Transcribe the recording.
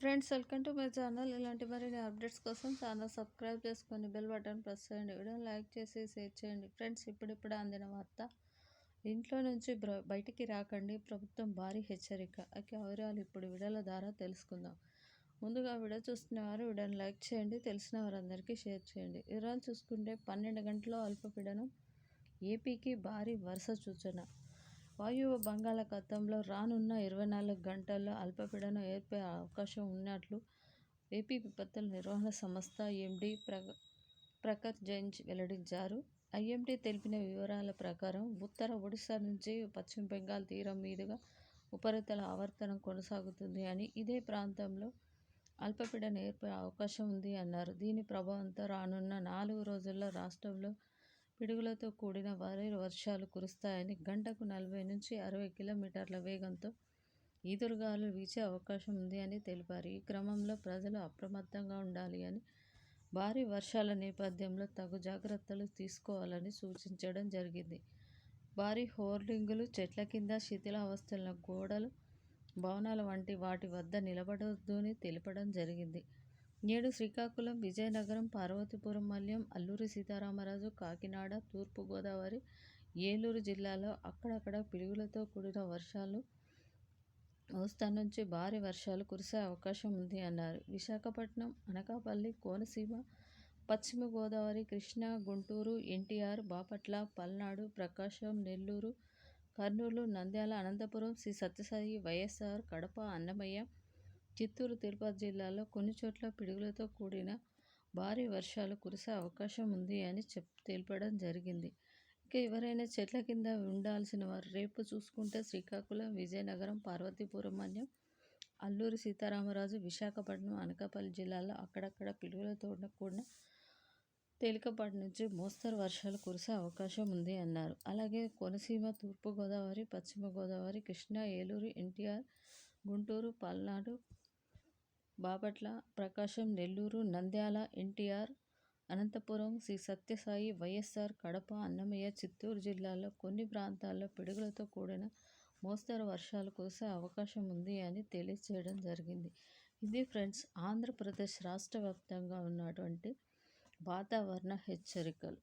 Friends welcome to my channel. ఇలాంటి మరిన్ని updates కోసం ఛానల్ సబ్స్క్రైబ్ చేసుకొని బెల్ బటన్ ప్రెస్ చేయండి. వీడియో లైక్ చేసి షేర్ చేయండి. ఫ్రెండ్స్ ఇప్పుడిప్పుడు అందిన వార్త. ఇంట్లో నుంచి బయటికి రాకండి. ప్రభుత్వం భారీ హెచ్చరిక. వివరాలు ఇప్పుడు వీడియోల ద్వారా తెలుసుకుందాం. ముందుగా వీడియో చూస్తున్న వారు వీడియోని లైక్ చేయండి. తెలిసిన వారందరికీ షేర్ చేయండి. వివరాలు చూసుకుంటే పన్నెండు గంటల అల్పపీడనం ఏపీకి భారీ వరుస సూచన. వాయువ్య బంగాళాఖాతంలో రానున్న ఇరవై నాలుగు గంటల్లో అల్పపీడనం ఏర్పడే అవకాశం ఉన్నట్లు ఏపీ విపత్తుల నిర్వహణ సంస్థ ఎండీ ప్రగ ప్రఖర్ జైన్ వెల్లడించారు. ఐఎండీ తెలిపిన వివరాల ప్రకారం ఉత్తర ఒడిశా నుంచి పశ్చిమ బెంగాల్ తీరం మీదుగా ఉపరితల ఆవర్తనం కొనసాగుతుంది అని ఇదే ప్రాంతంలో అల్పపీడన ఏర్పడే అవకాశం ఉంది అన్నారు. దీని ప్రభావంతో రానున్న నాలుగు రోజుల్లో రాష్ట్రంలో పిడుగులతో కూడిన భారీ వర్షాలు కురుస్తాయని గంటకు నలభై నుంచి అరవై కిలోమీటర్ల వేగంతో ఈదురుగాలు వీచే అవకాశం ఉంది అని తెలిపారు. ఈ క్రమంలో ప్రజలు అప్రమత్తంగా ఉండాలి అని భారీ వర్షాల నేపథ్యంలో తగు జాగ్రత్తలు తీసుకోవాలని సూచించడం జరిగింది. భారీ హోర్డింగులు చెట్ల కింద శిథిలావస్థల గోడలు భవనాల వంటి వాటి వద్ద నిలబడొద్దు తెలపడం జరిగింది. నేడు శ్రీకాకుళం విజయనగరం పార్వతీపురం మల్యం అల్లూరి సీతారామరాజు కాకినాడ తూర్పుగోదావరి ఏలూరు జిల్లాలో అక్కడక్కడ పిడుగులతో కూడిన వర్షాలు మోస్తా నుంచి భారీ వర్షాలు కురిసే అవకాశం ఉంది అన్నారు. విశాఖపట్నం అనకాపల్లి కోనసీమ పశ్చిమ గోదావరి కృష్ణా గుంటూరు ఎన్టీఆర్ బాపట్ల పల్నాడు ప్రకాశం నెల్లూరు కర్నూలు నంద్యాల అనంతపురం శ్రీ సత్యసాయి వైఎస్ఆర్ కడప అన్నమయ్య చిత్తూరు తిరుపతి జిల్లాలో కొన్ని చోట్ల పిడుగులతో కూడిన భారీ వర్షాలు కురిసే అవకాశం ఉంది అని చెప్ తెలపడం జరిగింది. ఇక ఎవరైనా చెట్ల కింద ఉండాల్సిన వారు రేపు చూసుకుంటే శ్రీకాకుళం విజయనగరం పార్వతీపురం మన్యం అల్లూరి సీతారామరాజు విశాఖపట్నం అనకాపల్లి జిల్లాలో అక్కడక్కడ పిడుగులతో కూడిన తేలికపాటి నుంచి మోస్తరు వర్షాలు కురిసే అవకాశం ఉంది అన్నారు. అలాగే కోనసీమ తూర్పుగోదావరి పశ్చిమ గోదావరి కృష్ణా ఏలూరు ఎన్టీఆర్ గుంటూరు పల్నాడు బాపట్ల ప్రకాశం నెల్లూరు నంద్యాల ఎన్టీఆర్ అనంతపురం శ్రీ సత్యసాయి వైఎస్ఆర్ కడప అన్నమయ్య చిత్తూరు జిల్లాలో కొన్ని ప్రాంతాల్లో పిడుగులతో కూడిన మోస్తరు వర్షాలు కురిసే అవకాశం ఉంది అని తెలియజేయడం జరిగింది. ఇది ఫ్రెండ్స్ ఆంధ్రప్రదేశ్ రాష్ట్ర వ్యాప్తంగా ఉన్నటువంటి వాతావరణ హెచ్చరికలు.